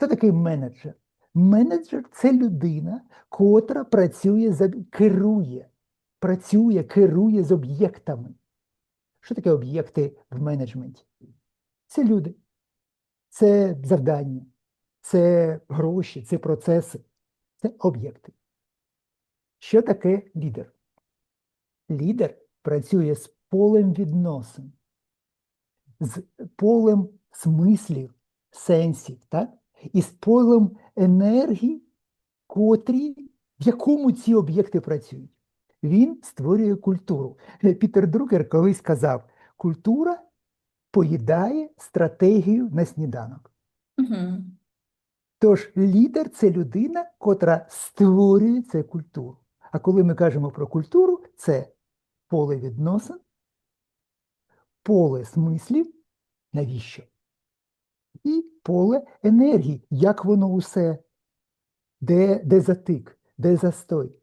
Хто такий менеджер? Менеджер це людина, котра працює за керує, працює, керує з об'єктами. Що таке об'єкти в менеджменті? Це люди, це завдання, це гроші, це процеси, це об'єкти. Що таке лідер? Лідер працює з полем відносин, з полем смислів, сенсів, так? І з полем енергії, котрі, в якому ці об'єкти працюють. Він створює культуру. Е, Пітер Друкер колись казав: культура поїдає стратегію на сніданок. Угу. Тож лідер це людина, котра створює цю культуру. А коли ми кажемо про культуру, це поле відносин, поле смислів, навіщо? І поле енергії, як воно усе, де, де затик, де застой.